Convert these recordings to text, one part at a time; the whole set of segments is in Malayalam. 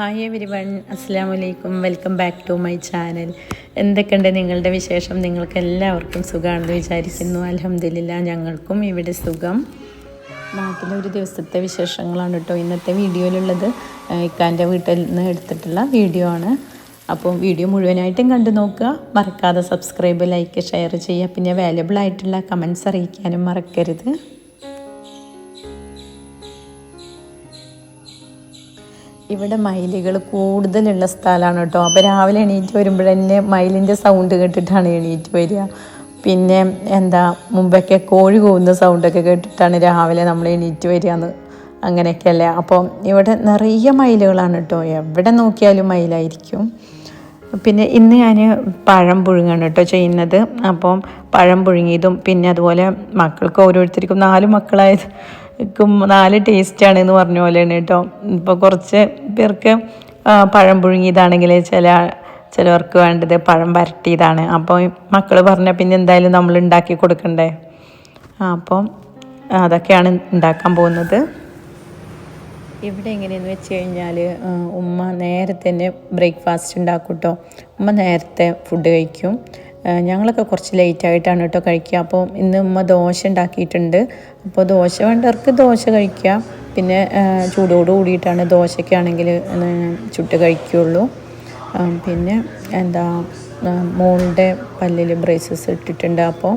ഹായ് എവരി വൺ അസ്സാം വലൈക്കും welcome back to my channel എന്തൊക്കെയുണ്ട് നിങ്ങളുടെ വിശേഷം? നിങ്ങൾക്ക് എല്ലാവർക്കും സുഖമാണെന്ന് വിചാരിക്കുന്നു. അലഹമില്ല ഞങ്ങൾക്കും ഇവിടെ സുഖം. നാട്ടിലെ ഒരു ദിവസത്തെ വിശേഷങ്ങളാണ് കേട്ടോ. ഇന്നത്തെ വീഡിയോയിലുള്ളത് ഇക്കാന്റെ വീട്ടിൽ നിന്ന് എടുത്തിട്ടുള്ള വീഡിയോ ആണ്. അപ്പോൾ വീഡിയോ മുഴുവനായിട്ടും കണ്ടു നോക്കുക. മറക്കാതെ സബ്സ്ക്രൈബ് ലൈക്ക് ഷെയർ ചെയ്യുക. പിന്നെ വാല്യബിൾ ആയിട്ടുള്ള കമൻസ് അറിയിക്കാനും മറക്കരുത്. ഇവിടെ മയിലുകൾ കൂടുതലുള്ള സ്ഥലമാണ് കേട്ടോ. അപ്പോൾ രാവിലെ എണീറ്റ് വരുമ്പോഴന്നെ മയിലിന്റെ സൗണ്ട് കേട്ടിട്ടാണ് എണീറ്റ് വരിക. പിന്നെ എന്താ മുമ്പൊക്കെ കോഴി കൂവുന്ന സൗണ്ടൊക്കെ കേട്ടിട്ടാണ് രാവിലെ നമ്മൾ എണീറ്റ് വരികയെന്ന് അങ്ങനെയൊക്കെയല്ലേ. അപ്പോൾ ഇവിടെ നിറയെ മയിലുകളാണ് കേട്ടോ. എവിടെ നോക്കിയാലും മയിലായിരിക്കും. പിന്നെ ഇന്ന് ഞാൻ പഴം പുഴുങ്ങാണ് കേട്ടോ ചെയ്യുന്നത്. അപ്പം പഴം പുഴുങ്ങിയതും പിന്നെ അതുപോലെ മക്കൾക്ക് ഓരോരുത്തർക്കും നാല് മക്കളായത് ക്കും നാല് ടേസ്റ്റാണ് എന്ന് പറഞ്ഞ പോലെയാണ് കേട്ടോ. ഇപ്പോൾ കുറച്ച് പേർക്ക് പഴം പുഴുങ്ങിയതാണെങ്കിൽ ചില ചിലവർക്ക് വേണ്ടത് പഴം വരട്ടിയതാണ്. അപ്പോൾ മക്കൾ പറഞ്ഞാൽ പിന്നെ എന്തായാലും നമ്മൾ ഉണ്ടാക്കി കൊടുക്കണ്ടേ? അപ്പം അതൊക്കെയാണ് ഉണ്ടാക്കാൻ പോകുന്നത്. ഇവിടെ എങ്ങനെയെന്ന് വെച്ച് കഴിഞ്ഞാൽ ഉമ്മ നേരത്തെ തന്നെ ബ്രേക്ക്ഫാസ്റ്റ് ഉണ്ടാക്കും കേട്ടോ. ഉമ്മ നേരത്തെ ഫുഡ് കഴിക്കും. ഞങ്ങളൊക്കെ കുറച്ച് ലേറ്റ് ആയിട്ടാണ് കേട്ടോ കഴിക്കുക. അപ്പോൾ ഇന്ന് ഉമ്മ ദോശ ഉണ്ടാക്കിയിട്ടുണ്ട്. അപ്പോൾ ദോശ വേണ്ടവർക്ക് ദോശ കഴിക്കുക. പിന്നെ ചൂടോട് കൂടിയിട്ടാണ് ദോശയ്ക്കാണെങ്കിൽ ചുട്ട് കഴിക്കുകയുള്ളൂ. പിന്നെ എന്താ മോളുടെ പല്ലിൽ ബ്രേസസ് ഇട്ടിട്ടുണ്ട്. അപ്പോൾ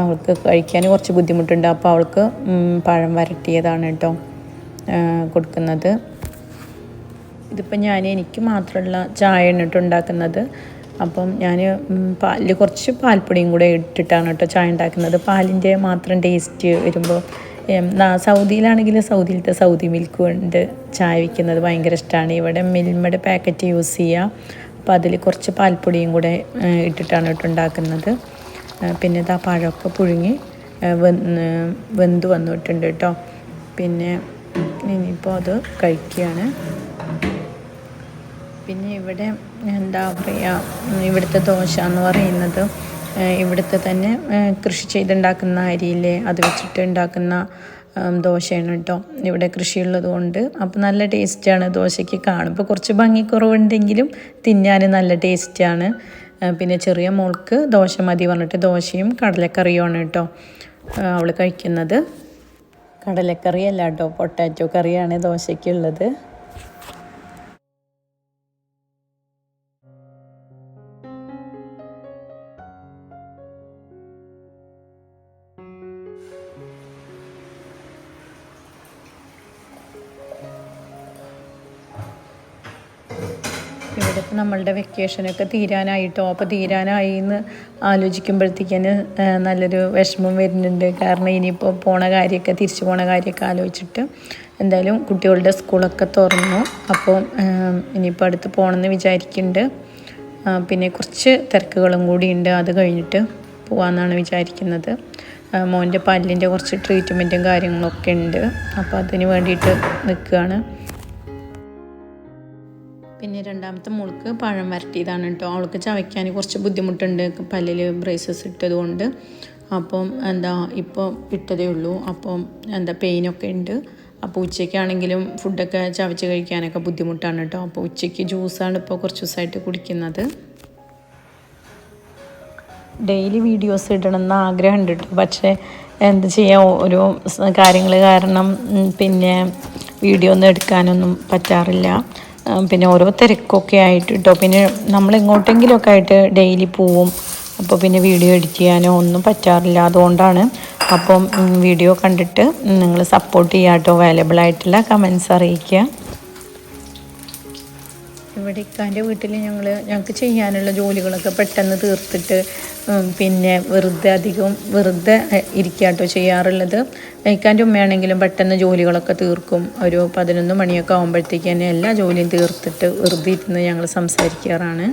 അവൾക്ക് കഴിക്കാൻ കുറച്ച് ബുദ്ധിമുട്ടുണ്ട്. അപ്പോൾ അവൾക്ക് പഴം വരട്ടിയതാണ് കേട്ടോ കൊടുക്കുന്നത്. ഇതിപ്പോൾ ഞാൻ എനിക്ക് മാത്രമുള്ള ചായ കേട്ടോ ഉണ്ടാക്കുന്നത്. അപ്പം ഞാൻ പാലിൽ കുറച്ച് പാൽപ്പൊടിയും കൂടെ ഇട്ടിട്ടാണ് കേട്ടോ ചായ ഉണ്ടാക്കുന്നത്. പാലിന്റെ മാത്രം ടേസ്റ്റ് വരുമ്പോൾ സൗദിയിലാണെങ്കിൽ സൗദിയിലത്തെ സൗദി മിൽക്ക് കൊണ്ട് ചായ വയ്ക്കുന്നത് ഭയങ്കര ഇഷ്ടമാണ് ഇവിടെ മിൽമയുടെ പാക്കറ്റ് യൂസ് ചെയ്യുക അപ്പോൾ അതിൽ കുറച്ച് പാൽപ്പൊടിയും കൂടെ ഇട്ടിട്ടാണ് കേട്ടോ ഉണ്ടാക്കുന്നത്. പിന്നെ ഇതാ പഴമൊക്കെ പുഴുങ്ങി വെന്ത് വന്നിട്ടുണ്ട് കേട്ടോ. പിന്നെ ഇനിയിപ്പോൾ അത് കഴിക്കുകയാണ്. പിന്നെ ഇവിടെ എന്താ പറയുക ഇവിടുത്തെ ദോശ എന്ന് പറയുന്നത് ഇവിടുത്തെ തന്നെ കൃഷി ചെയ്തുണ്ടാക്കുന്ന അരിയിലെ അത് വെച്ചിട്ട് ഉണ്ടാക്കുന്ന ദോശയാണ് കേട്ടോ ഇവിടെ കൃഷിയുള്ളത് കൊണ്ട്. അപ്പോൾ നല്ല ടേസ്റ്റാണ് ദോശയ്ക്ക് കാണുമ്പോൾ കുറച്ച് ഭംഗിക്കുറവുണ്ടെങ്കിലും തിന്നാൻ നല്ല ടേസ്റ്റാണ് പിന്നെ ചെറിയ മോൾക്ക് ദോശ മതി പറഞ്ഞിട്ട് ദോശയും കടലക്കറിയുമാണ് കേട്ടോ അവൾ കഴിക്കുന്നത്. കടലക്കറിയല്ല കേട്ടോ പൊട്ടാറ്റോ കറിയാണ് ദോശയ്ക്കുള്ളത്. ഇവിടെ ഇപ്പോൾ നമ്മളുടെ വെക്കേഷനൊക്കെ തീരാനായിട്ടോ? അപ്പോൾ തീരാനായി എന്ന് ആലോചിക്കുമ്പോഴത്തേക്കിന് നല്ലൊരു വിഷമം വരുന്നുണ്ട്. കാരണം ഇനിയിപ്പോൾ പോണ കാര്യമൊക്കെ തിരിച്ചു പോണ കാര്യമൊക്കെ ആലോചിച്ചിട്ട് എന്തായാലും കുട്ടികളുടെ സ്കൂളൊക്കെ തുറന്നു. അപ്പോൾ ഇനിയിപ്പോൾ അടുത്ത് പോകണമെന്ന് വിചാരിക്കുന്നുണ്ട്. പിന്നെ കുറച്ച് തിരക്കുകളും കൂടി ഉണ്ട്. അത് കഴിഞ്ഞിട്ട് പോകാമെന്നാണ് വിചാരിക്കുന്നത്. മോന്റെ പല്ലിന്റെ കുറച്ച് ട്രീറ്റ്മെന്റും കാര്യങ്ങളൊക്കെ ഉണ്ട്. അപ്പോൾ അതിന് വേണ്ടിയിട്ട് നിൽക്കുകയാണ് പിന്നെ രണ്ടാമത്തെ മോൾക്ക് പഴം വരട്ടിയതാണ് കേട്ടോ അവൾക്ക് ചവയ്ക്കാൻ കുറച്ച് ബുദ്ധിമുട്ടുണ്ട്. പല്ലിൽ ബ്രേസസ് ഇട്ടതുകൊണ്ട്. അപ്പം എന്താ ഇപ്പോൾ ഇട്ടതേ ഉള്ളൂ. അപ്പം എന്താ പെയിനൊക്കെ ഉണ്ട്. അപ്പോൾ ഉച്ചയ്ക്കാണെങ്കിലും ഫുഡൊക്കെ ചവച്ച് കഴിക്കാനൊക്കെ ബുദ്ധിമുട്ടാണ് കേട്ടോ അപ്പോൾ ഉച്ചയ്ക്ക് ജ്യൂസാണ് ഇപ്പോൾ കുറച്ച് ദിവസമായിട്ട് കുടിക്കുന്നത്. ഡെയിലി വീഡിയോസ് ഇടണം എന്ന് ആഗ്രഹമുണ്ട് കേട്ടോ പക്ഷേ എന്ത് ചെയ്യാം ഓരോ കാര്യങ്ങൾ കാരണം പിന്നെ വീഡിയോ ഒന്നും എടുക്കാനൊന്നും പറ്റാറില്ല. പിന്നെ ഓരോ തിരക്കൊക്കെ ആയിട്ട് കേട്ടോ പിന്നെ നമ്മൾ എങ്ങോട്ടെങ്കിലുമൊക്കെ ആയിട്ട് ഡെയിലി പോവും. അപ്പോൾ പിന്നെ വീഡിയോ എഡിറ്റ് ചെയ്യാനോ ഒന്നും പറ്റാറില്ല. അതുകൊണ്ടാണ് അപ്പം വീഡിയോ കണ്ടിട്ട് നിങ്ങൾ സപ്പോർട്ട് ചെയ്യുക കേട്ടോ അവൈലബിൾ ആയിട്ടുള്ള കമൻസ് അറിയിക്കുക. ഇവിടെ ഇക്കാന്റെ വീട്ടിൽ ഞങ്ങൾ ഞങ്ങൾക്ക് ചെയ്യാനുള്ള ജോലികളൊക്കെ പെട്ടെന്ന് തീർത്തിട്ട് പിന്നെ വെറുതെ അധികം വെറുതെ ഇരിക്കാട്ടോ ചെയ്യാറുള്ളത്. ഇക്കാന്റെ ഉമ്മയാണെങ്കിലും പെട്ടെന്ന് ജോലികളൊക്കെ തീർക്കും. ഒരു പതിനൊന്ന് മണിയൊക്കെ ആകുമ്പോഴത്തേക്ക് തന്നെ എല്ലാ ജോലിയും തീർത്തിട്ട് വെറുതെ ഇരുന്ന് ഞങ്ങൾ സംസാരിക്കാറാണ്.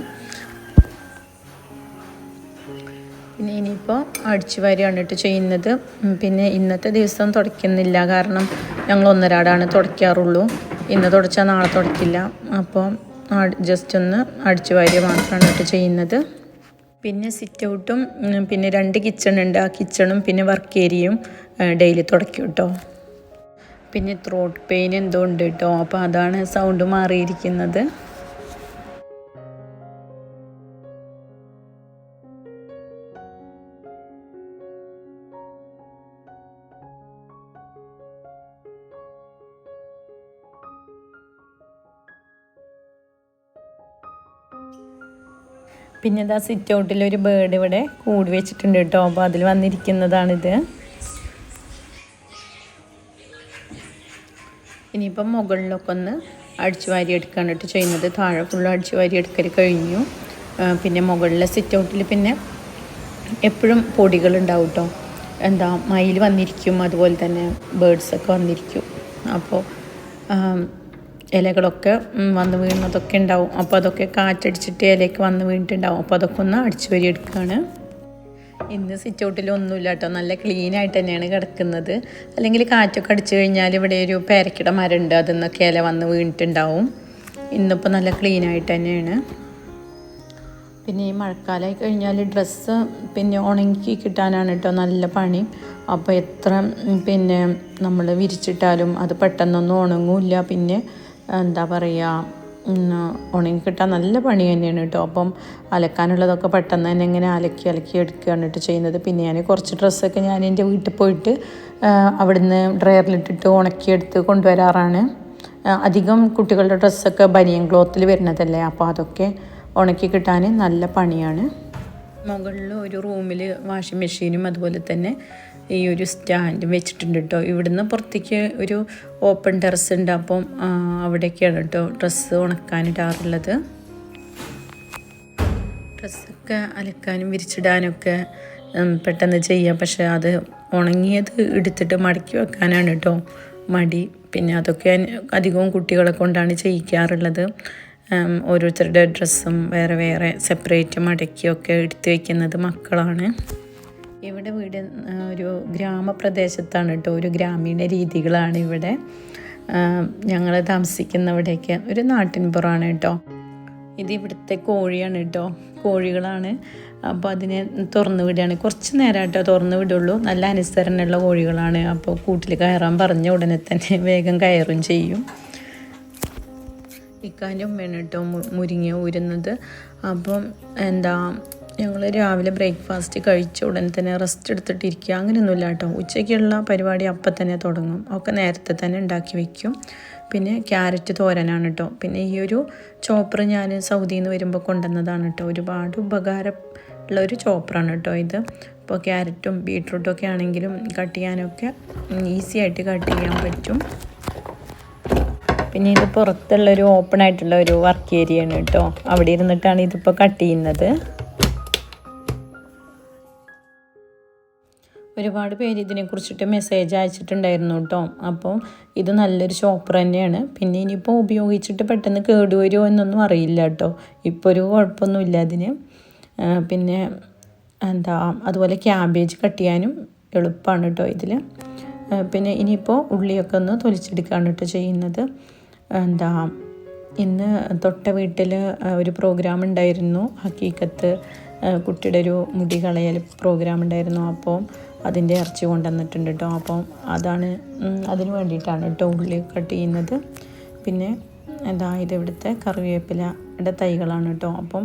പിന്നെ ഇനിയിപ്പോൾ അടിച്ചു വാരിയാണ് കേട്ടോ ചെയ്യുന്നത്. പിന്നെ ഇന്നത്തെ ദിവസം തുടയ്ക്കുന്നില്ല. കാരണം ഞങ്ങൾ ഒന്നരാടാണ് തുടയ്ക്കാറുള്ളൂ. ഇന്ന് തുടച്ചാൽ നാളെ തുടയ്ക്കില്ല. അപ്പോൾ ജസ്റ്റ് ഒന്ന് അടിച്ചു വാരി മാത്രമാണ് ചെയ്യുന്നത്. പിന്നെ സിറ്റ് ഔട്ടും പിന്നെ രണ്ട് കിച്ചൺ ഉണ്ട്. ആ കിച്ചണും പിന്നെ വർക്ക് ഏരിയയും ഡെയിലി തുടക്കും കേട്ടോ. പിന്നെ ത്രോട്ട് പെയിൻ എന്തോ ഉണ്ട് കേട്ടോ. അപ്പോൾ അതാണ് സൗണ്ട് മാറിയിരിക്കുന്നത്. പിന്നെ ഇതാ സിറ്റ് ഔട്ടിൽ ഒരു ബേർഡ് ഇവിടെ കൂടി വെച്ചിട്ടുണ്ട് കേട്ടോ. അപ്പോൾ അതിൽ വന്നിരിക്കുന്നതാണിത്. ഇനിയിപ്പം മുകളിലൊക്കെ ഒന്ന് അടിച്ചു വാരി എടുക്കാണ് കേട്ടോ ചെയ്യുന്നത്. താഴെ ഫുള്ള് അടിച്ചു വാരി എടുക്കൽ കഴിഞ്ഞു. പിന്നെ മുകളിലെ സിറ്റ് ഔട്ടിൽ പിന്നെ എപ്പോഴും പൊടികളുണ്ടാവും കേട്ടോ. എന്താ മയിൽ വന്നിരിക്കും അതുപോലെ തന്നെ ബേഡ്സൊക്കെ വന്നിരിക്കും. അപ്പോൾ ഇലകളൊക്കെ വന്ന് വീണതൊക്കെ ഉണ്ടാവും. അപ്പോൾ അതൊക്കെ കാറ്റടിച്ചിട്ട് ഇലയ്ക്ക് വന്ന് വീണിട്ടുണ്ടാവും. അപ്പോൾ അതൊക്കെ ഒന്ന് അടിച്ചു വരി എടുക്കുകയാണ് ഇന്ന് സിറ്റ് ഔട്ടിൽ ഒന്നുമില്ല കേട്ടോ നല്ല ക്ലീൻ ആയിട്ട് തന്നെയാണ് കിടക്കുന്നത്. അല്ലെങ്കിൽ കാറ്റൊക്കെ അടിച്ചു കഴിഞ്ഞാൽ ഇവിടെ ഒരു പേരക്കിട മരമുണ്ട്. അതിൽ നിന്നൊക്കെ ഇല വന്ന് വീണിട്ടുണ്ടാവും. ഇന്നിപ്പോൾ നല്ല ക്ലീൻ ആയിട്ട് തന്നെയാണ്. പിന്നെ ഈ മഴക്കാലമായി കഴിഞ്ഞാൽ ഡ്രസ്സ് പിന്നെ ഉണങ്ങി കിട്ടാനാണ് കേട്ടോ നല്ല പണി. അപ്പോൾ എത്ര പിന്നെ നമ്മൾ വിരിച്ചിട്ടാലും അത് പെട്ടെന്നൊന്നും ഉണങ്ങില്ല. പിന്നെ എന്താ പറയുക ഉണങ്ങി കിട്ടാൻ നല്ല പണി തന്നെയാണ് കേട്ടോ. അപ്പം അലക്കാനുള്ളതൊക്കെ പെട്ടെന്ന് തന്നെ ഇങ്ങനെ അലക്കി അലക്കി എടുക്കുകയാണ് കേട്ടോ ചെയ്യുന്നത്. പിന്നെ ഞാൻ കുറച്ച് ഡ്രസ്സൊക്കെ ഞാൻ എന്റെ വീട്ടിൽ പോയിട്ട് അവിടുന്ന് ഡ്രയറിലിട്ടിട്ട് ഉണക്കിയെടുത്ത് കൊണ്ടുവരാറാണ്. അധികം കുട്ടികളുടെ ഡ്രസ്സൊക്കെ ബനിയൻ ക്ലോത്തിൽ വരുന്നതല്ലേ അപ്പോൾ അതൊക്കെ ഉണക്കി കിട്ടാൻ നല്ല പണിയാണ്. മുകളിൽ ഒരു റൂമിൽ വാഷിംഗ് മെഷീനും അതുപോലെ തന്നെ ഈ ഒരു സ്റ്റാൻഡ് വെച്ചിട്ടുണ്ട് കേട്ടോ ഇവിടുന്ന് പുറത്തേക്ക് ഒരു ഓപ്പൺ ടെറസ് ഉണ്ട്. അപ്പം അവിടേക്കാണ് കേട്ടോ ഡ്രസ്സ് ഉണക്കാനിടാറുള്ളത്. ഡ്രസ്സൊക്കെ അലക്കാനും വിരിച്ചിടാനൊക്കെ പെട്ടെന്ന് ചെയ്യാം. പക്ഷെ അത് ഉണങ്ങിയത് എടുത്തിട്ട് മടക്കി വെക്കാനാണ് കേട്ടോ മടി. പിന്നെ അതൊക്കെ അധികവും കുട്ടികളെ കൊണ്ടാണ് ചെയ്യിക്കാറുള്ളത്. ഓരോരുത്തരുടെ ഡ്രസ്സും വേറെ വേറെ സെപ്പറേറ്റ് മടക്കിയൊക്കെ എടുത്തു വയ്ക്കുന്നത് മക്കളാണ്. ഇവിടെ വീട് ഒരു ഗ്രാമപ്രദേശത്താണ് കേട്ടോ. ഒരു ഗ്രാമീണ രീതികളാണ് ഇവിടെ. ഞങ്ങൾ താമസിക്കുന്നവിടെയൊക്കെ ഒരു നാട്ടിൻപുറമാണ് കേട്ടോ. ഇത് ഇവിടുത്തെ കോഴിയാണ് കേട്ടോ. കോഴികളാണ്. അപ്പോൾ അതിനെ തുറന്നു വിടുകയാണ്. കുറച്ച് നേരം കേട്ടോ തുറന്നു വിടുള്ളൂ. നല്ല അനുസരണമുള്ള കോഴികളാണ്. അപ്പോൾ കൂട്ടിൽ കയറാൻ പറഞ്ഞ ഉടനെ തന്നെ വേഗം കയറും ചെയ്യും. ഇക്കാന്റെ ഉമ്മയാണ് കേട്ടോ മുരിങ്ങ ഊരുന്നത്. അപ്പം എന്താ ഞങ്ങൾ രാവിലെ ബ്രേക്ക്ഫാസ്റ്റ് കഴിച്ച ഉടനെ തന്നെ റെസ്റ്റ് എടുത്തിട്ടിരിക്കുക. അങ്ങനെയൊന്നുമില്ല കേട്ടോ. ഉച്ചയ്ക്കുള്ള പരിപാടി അപ്പം തന്നെ തുടങ്ങും. ഒക്കെ നേരത്തെ തന്നെ ഉണ്ടാക്കി വയ്ക്കും പിന്നെ ക്യാരറ്റ് തോരനാണ് കേട്ടോ. പിന്നെ ഈ ഒരു ചോപ്പർ ഞാൻ സൗദിയിൽ നിന്ന് വരുമ്പോൾ കൊണ്ടുവന്നതാണ് കേട്ടോ. ഒരുപാട് ഉപകാരം ഉള്ള ഒരു ചോപ്പറാണ് കേട്ടോ ഇത്. ഇപ്പോൾ ക്യാരറ്റും ബീട്രൂട്ടും ഒക്കെ ആണെങ്കിലും കട്ട് ചെയ്യാനൊക്കെ ഈസി ആയിട്ട് കട്ട് ചെയ്യാൻ പറ്റും. പിന്നെ ഇത് പുറത്തുള്ളൊരു ഓപ്പൺ ആയിട്ടുള്ള ഒരു വർക്ക് ഏരിയ ആണ് കേട്ടോ. അവിടെ ഇരുന്നിട്ടാണ് ഇതിപ്പോൾ കട്ട് ചെയ്യുന്നത്. ഒരുപാട് പേര് ഇതിനെക്കുറിച്ചിട്ട് മെസ്സേജ് അയച്ചിട്ടുണ്ടായിരുന്നു കേട്ടോ അപ്പോൾ ഇത് നല്ലൊരു ഷോപ്പർ തന്നെയാണ്. പിന്നെ ഇനിയിപ്പോൾ ഉപയോഗിച്ചിട്ട് പെട്ടെന്ന് കേടുവരുമോ എന്നൊന്നും അറിയില്ല കേട്ടോ ഇപ്പോൾ ഒരു കുഴപ്പമൊന്നുമില്ല അതിന്. പിന്നെ എന്താ അതുപോലെ ക്യാബേജ് കട്ട് ചെയ്യാനും എളുപ്പമാണ് കേട്ടോ ഇതിൽ പിന്നെ ഇനിയിപ്പോൾ ഉള്ളിയൊക്കെ ഒന്ന് തൊലിച്ചെടുക്കുകയാണ് കേട്ടോ ചെയ്യുന്നത്. എന്താ ഇന്ന് തൊട്ട വീട്ടിൽ ഒരു പ്രോഗ്രാം ഉണ്ടായിരുന്നു. ഹക്കീക്കത്ത് കുട്ടിയുടെ ഒരു മുടി കളയൽ പ്രോഗ്രാം ഉണ്ടായിരുന്നു. അപ്പോൾ അതിന്റെ ഇറച്ചി കൊണ്ടുവന്നിട്ടുണ്ട് കേട്ടോ. അപ്പം അതാണ് അതിന് വേണ്ടിയിട്ടാണ് കേട്ടോ ഉള്ളി കട്ട് ചെയ്യുന്നത്. പിന്നെ എന്താ ഇത് ഇവിടുത്തെ കറിവേപ്പിലയുടെ തൈകളാണ് കേട്ടോ. അപ്പം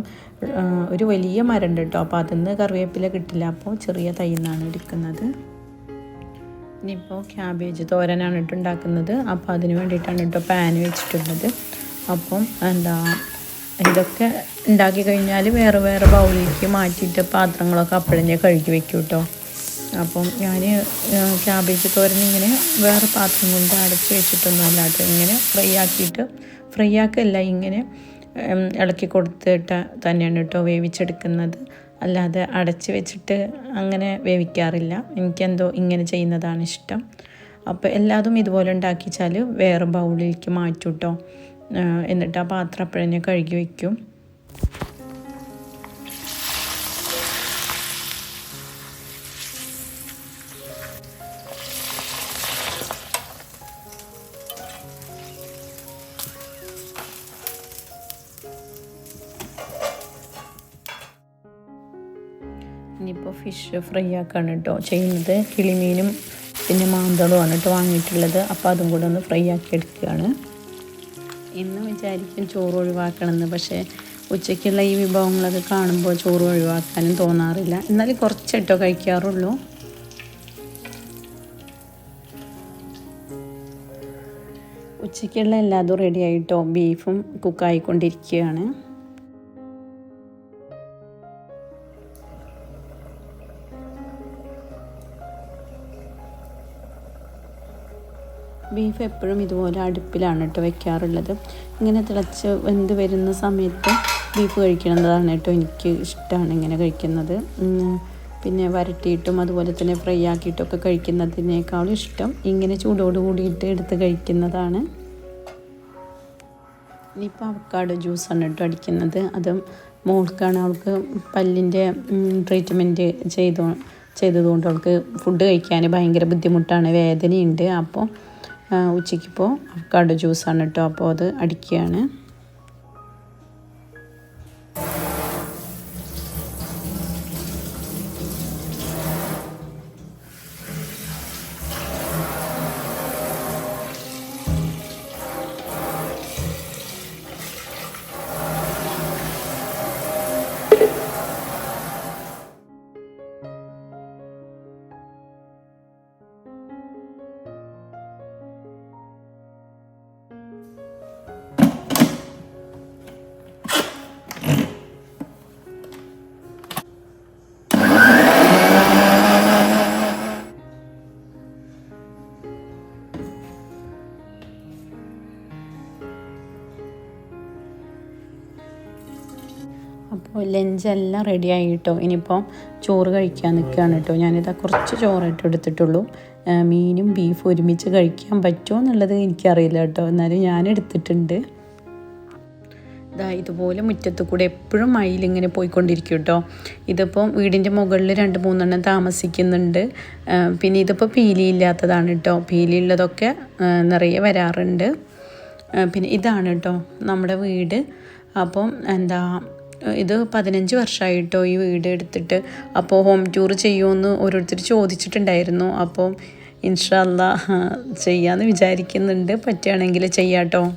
ഒരു വലിയ മരം ഉണ്ട് കേട്ടോ. അപ്പോൾ അതിൽ നിന്ന് കറിവേപ്പില കിട്ടില്ല. അപ്പോൾ ചെറിയ തൈ നിന്നാണ് എടുക്കുന്നത്. ഇനിയിപ്പോൾ ക്യാബേജ് തോരനാണ് കേട്ടോ ഉണ്ടാക്കുന്നത്. അപ്പോൾ അതിന് വേണ്ടിയിട്ടാണ് കേട്ടോ പാൻ വെച്ചിട്ടുള്ളത്. അപ്പം എന്താ ഇതൊക്കെ ഉണ്ടാക്കി കഴിഞ്ഞാൽ വേറെ വേറെ ബൗളിലേക്ക് മാറ്റിയിട്ട് പാത്രങ്ങളൊക്കെ അപ്പോഴേ കഴുകി വെക്കും കേട്ടോ. അപ്പം ഞാൻ ക്യാബേജ് തോരൻ ഇങ്ങനെ വേറെ പാത്രം കൊണ്ട് അടച്ച് വെച്ചിട്ടൊന്നും അല്ലാട്ടോ ഇങ്ങനെ ഫ്രൈ ആക്കിയിട്ട് ഫ്രൈ ആക്കല്ല ഇങ്ങനെ ഇളക്കി കൊടുത്തിട്ട് തന്നെയാണ് കേട്ടോ വേവിച്ചെടുക്കുന്നത്. അല്ലാതെ അടച്ച് വെച്ചിട്ട് അങ്ങനെ വേവിക്കാറില്ല. എനിക്കെന്തോ ഇങ്ങനെ ചെയ്യുന്നതാണ് ഇഷ്ടം. അപ്പോൾ എല്ലാതും ഇതുപോലെ ഉണ്ടാക്കിച്ചാൽ വേറെ ബൗളിലേക്ക് മാറ്റും കേട്ടോ. എന്നിട്ട് ആ പാത്രം അപ്പോഴന്നെ കഴുകി വയ്ക്കും ഫിഷ് ഫ്രൈ ആക്കാണ് കേട്ടോ ചെയ്യുന്നത്. കിളിമീനും പിന്നെ മാന്തളുമാണ് കേട്ടോ വാങ്ങിയിട്ടുള്ളത്. അപ്പോൾ അതും കൂടെ ഒന്ന് ഫ്രൈ ആക്കി എടുക്കുകയാണ്. ഇന്ന് വിചാരിക്കും ചോറ് ഒഴിവാക്കണമെന്ന്. പക്ഷേ ഉച്ചയ്ക്കുള്ള ഈ വിഭവങ്ങളൊക്കെ കാണുമ്പോൾ ചോറ് ഒഴിവാക്കാനും തോന്നാറില്ല. എന്നാലും കുറച്ചിട്ടോ കഴിക്കാറുള്ളൂ. ഉച്ചയ്ക്കുള്ള എല്ലാതും റെഡി ആയിട്ടോ ബീഫും കുക്കായിക്കൊണ്ടിരിക്കുകയാണ് ബീഫ് എപ്പോഴും ഇതുപോലെ അടുപ്പിലാണ് കേട്ടോ വെക്കാറുള്ളത്. ഇങ്ങനെ തിളച്ച് വെന്ത് വരുന്ന സമയത്ത് ബീഫ് കഴിക്കുന്നതാണ് കേട്ടോ എനിക്ക് ഇഷ്ടമാണ് ഇങ്ങനെ കഴിക്കുന്നത്. പിന്നെ വരട്ടിയിട്ടും അതുപോലെ തന്നെ ഫ്രൈ ആക്കിയിട്ടൊക്കെ കഴിക്കുന്നതിനേക്കാളും ഇഷ്ടം ഇങ്ങനെ ചൂടോട് കൂടിയിട്ട് എടുത്ത് കഴിക്കുന്നതാണ്. ഇനിയിപ്പോൾ അവക്കാട് ജ്യൂസാണ് കേട്ടോ അടിക്കുന്നത്. അതും മോൾക്കാണ് അവൾക്ക് പല്ലിന്റെ ട്രീറ്റ്മെന്റ് ചെയ്തു ചെയ്തതുകൊണ്ട് അവൾക്ക് ഫുഡ് കഴിക്കാൻ ഭയങ്കര ബുദ്ധിമുട്ടാണ് വേദനയുണ്ട്. അപ്പോൾ ഉച്ചയ്ക്കിപ്പോൾ അവക്കാടോ ജ്യൂസാണ് കേട്ടോ. അപ്പോൾ അത് അടിക്കുകയാണ്. ലഞ്ചെല്ലാം റെഡി ആയി കേട്ടോ. ഇനിയിപ്പോൾ ചോറ് കഴിക്കാൻ നിൽക്കുകയാണ് കേട്ടോ. ഞാനിതാ കുറച്ച് ചോറായിട്ട് എടുത്തിട്ടുള്ളൂ. മീനും ബീഫും ഒരുമിച്ച് കഴിക്കാൻ പറ്റുമോ എന്നുള്ളത് എനിക്കറിയില്ല കേട്ടോ. എന്നാലും ഞാൻ എടുത്തിട്ടുണ്ട്. ഇതാ ഇതുപോലെ മുറ്റത്ത് കൂടെ എപ്പോഴും മയിലിങ്ങനെ പോയിക്കൊണ്ടിരിക്കും കേട്ടോ. ഇതിപ്പോൾ വീടിന്റെ മുകളിൽ രണ്ട് മൂന്നെണ്ണം താമസിക്കുന്നുണ്ട്. പിന്നെ ഇതിപ്പോൾ പീലിയില്ലാത്തതാണ് കേട്ടോ. പീലി ഉള്ളതൊക്കെ നിറയെ വരാറുണ്ട്. പിന്നെ ഇതാണ് കേട്ടോ നമ്മുടെ വീട്. അപ്പം എന്താ ഇത് പതിനഞ്ച് വർഷമായിട്ടോ ഈ വീട് എടുത്തിട്ട്. അപ്പോൾ ഹോം ടൂർ ചെയ്യുമെന്ന് ഓരോരുത്തർ ചോദിച്ചിട്ടുണ്ടായിരുന്നു. അപ്പോൾ ഇൻഷല്ല ചെയ്യാമെന്ന് വിചാരിക്കുന്നുണ്ട്. പറ്റുകയാണെങ്കിൽ ചെയ്യാട്ടോ.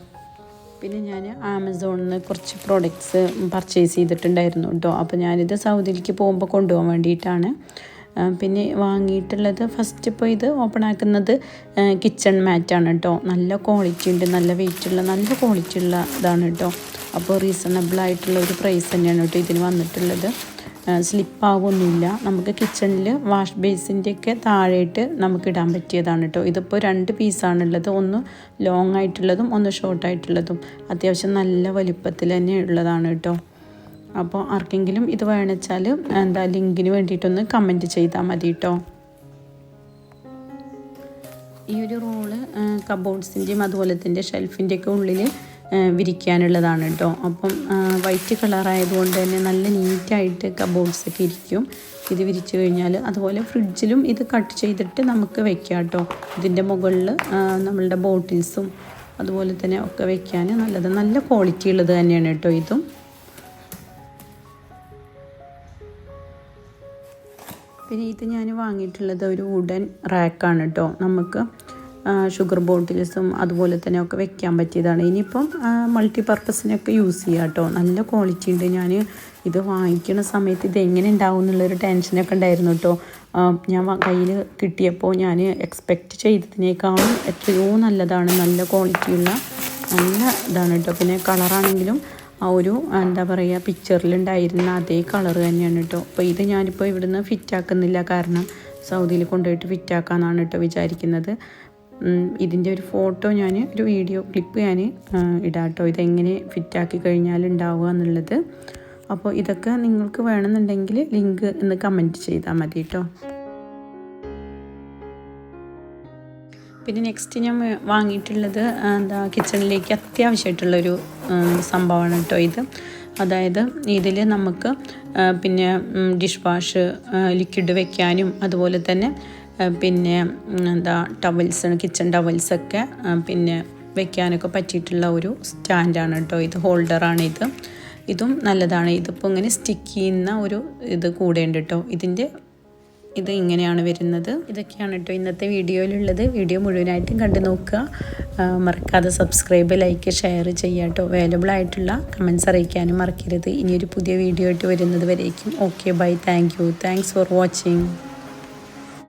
പിന്നെ ഞാൻ ആമസോണിൽ നിന്ന് കുറച്ച് പ്രോഡക്റ്റ്സ് പർച്ചേസ് ചെയ്തിട്ടുണ്ടായിരുന്നു കേട്ടോ അപ്പോൾ ഞാനിത് സൗദിയിലേക്ക് പോകുമ്പോൾ കൊണ്ടുപോകാൻ വേണ്ടിയിട്ടാണ്. പിന്നെ വാങ്ങിയിട്ടുള്ളത് ഫസ്റ്റ് ഇപ്പോൾ ഇത് ഓപ്പൺ ആക്കുന്നത് കിച്ചൺ മാറ്റാണ് കേട്ടോ നല്ല ക്വാളിറ്റി ഉണ്ട് നല്ല വെയിറ്റ് ഉള്ള നല്ല ക്വാളിറ്റി ഉള്ള ഇതാണ് കേട്ടോ അപ്പോൾ റീസണബിൾ ആയിട്ടുള്ള ഒരു പ്രൈസ് തന്നെയാണ് കേട്ടോ ഇതിന് വന്നിട്ടുള്ളത്. സ്ലിപ്പാവൊന്നുമില്ല നമുക്ക് കിച്ചണിൽ വാഷ് ബേസിന്റെയൊക്കെ താഴെയിട്ട് നമുക്ക് ഇടാൻ പറ്റിയതാണ് കേട്ടോ ഇതിപ്പോൾ രണ്ട് പീസാണുള്ളത് ഒന്ന് ലോങ് ആയിട്ടുള്ളതും ഒന്ന് ഷോർട്ട് ആയിട്ടുള്ളതും. അത്യാവശ്യം നല്ല വലുപ്പത്തിൽ തന്നെ ഉള്ളതാണ് കേട്ടോ അപ്പോൾ ആർക്കെങ്കിലും ഇത് വേണമെച്ചാൽ എന്താ ലിങ്കിന് വേണ്ടിയിട്ടൊന്ന് കമന്റ് ചെയ്താൽ മതി കേട്ടോ ഈ ഒരു റോൾ കബോർഡ്സിന്റെയും അതുപോലെ തന്നെ ഷെൽഫിന്റെയൊക്കെ ഉള്ളിൽ വിരിക്കാനുള്ളതാണ് കേട്ടോ അപ്പം വൈറ്റ് കളറായതുകൊണ്ട് തന്നെ നല്ല നീറ്റായിട്ട് കബോർഡ്സൊക്കെ ഇരിക്കും. ഇത് വിരിച്ചു കഴിഞ്ഞാൽ അതുപോലെ ഫ്രിഡ്ജിലും ഇത് കട്ട് ചെയ്തിട്ട് നമുക്ക് വെക്കാം കേട്ടോ ഇതിന്റെ മുകളിൽ നമ്മളുടെ ബോട്ടിൽസും അതുപോലെ തന്നെ ഒക്കെ വെക്കാൻ നല്ലത് നല്ല ക്വാളിറ്റി ഉള്ളത് തന്നെയാണ് കേട്ടോ ഇതും. പിന്നെ ഇത് ഞാൻ വാങ്ങിയിട്ടുള്ളത് ഒരു വുഡൻ റാക്കാണ് കേട്ടോ നമുക്ക് ഷുഗർ ബോട്ടിൽസും അതുപോലെ തന്നെ ഒക്കെ വെക്കാൻ പറ്റിയതാണ്. ഇനിയിപ്പം മൾട്ടി പർപ്പസിനൊക്കെ യൂസ് ചെയ്യാം കേട്ടോ നല്ല ക്വാളിറ്റി ഉണ്ട്. ഞാൻ ഇത് വാങ്ങിക്കുന്ന സമയത്ത് ഇത് എങ്ങനെ ഉണ്ടാവും എന്നുള്ളൊരു ടെൻഷനൊക്കെ ഉണ്ടായിരുന്നു കേട്ടോ ഞാൻ കയ്യിൽ കിട്ടിയപ്പോൾ ഞാൻ എക്സ്പെക്റ്റ് ചെയ്തതിനേക്കാളും എത്രയോ നല്ലതാണ്. നല്ല ക്വാളിറ്റിയുള്ള നല്ല ഇതാണ് കേട്ടോ പിന്നെ കളറാണെങ്കിലും ആ ഒരു എന്താ പറയുക പിക്ചറിലുണ്ടായിരുന്ന അതേ കളർ തന്നെയാണ് കേട്ടോ അപ്പോൾ ഇത് ഞാനിപ്പോൾ ഇവിടുന്ന് ഫിറ്റാക്കുന്നില്ല കാരണം സൗദിയിൽ കൊണ്ടുപോയിട്ട് ഫിറ്റാക്കാമെന്നാണ് കേട്ടോ വിചാരിക്കുന്നത്. ഇതിന്റെ ഒരു ഫോട്ടോ ഞാൻ ഒരു വീഡിയോ ക്ലിപ്പ് ഞാൻ ഇടാം കേട്ടോ ഇതെങ്ങനെ ഫിറ്റാക്കി കഴിഞ്ഞാൽ ഉണ്ടാവുക എന്നുള്ളത്. അപ്പോൾ ഇതൊക്കെ നിങ്ങൾക്ക് വേണമെന്നുണ്ടെങ്കിൽ ലിങ്ക് ഇന്ന് കമന്റ് ചെയ്താൽ മതി കേട്ടോ പിന്നെ നെക്സ്റ്റ് ഞാൻ വാങ്ങിയിട്ടുള്ളത് എന്താ കിച്ചണിലേക്ക് അത്യാവശ്യമായിട്ടുള്ളൊരു സംഭവമാണ് കേട്ടോ ഇത്. അതായത് ഇതിൽ നമുക്ക് പിന്നെ ഡിഷ് വാഷ് ലിക്വിഡ് വെക്കാനും അതുപോലെ തന്നെ പിന്നെ എന്താ ടവൽസ് കിച്ചൺ ടവൽസൊക്കെ പിന്നെ വെക്കാനൊക്കെ പറ്റിയിട്ടുള്ള ഒരു സ്റ്റാൻഡാണ് കേട്ടോ ഇത്. ഹോൾഡറാണ് ഇത്. ഇതും നല്ലതാണ്. ഇതിപ്പോൾ ഇങ്ങനെ സ്റ്റിക്ക് ചെയ്യുന്ന ഒരു ഇത് കൂടെ ഉണ്ട് കേട്ടോ ഇതിന്റെ ഇത് ഇങ്ങനെയാണ് വരുന്നത്. ഇതൊക്കെയാണ് കേട്ടോ ഇന്നത്തെ വീഡിയോയിലുള്ളത്. വീഡിയോ മുഴുവനായിട്ടും കണ്ടു നോക്കുക. മറക്കാതെ സബ്സ്ക്രൈബ് ലൈക്ക് ഷെയർ ചെയ്യുക കേട്ടോ അവൈലബിൾ ആയിട്ടുള്ള കമൻസ് അറിയിക്കാനും മറക്കരുത്. ഇനിയൊരു പുതിയ വീഡിയോ ആയിട്ട് വരുന്നത് വരേക്കും. Okay bye thank you thanks for watching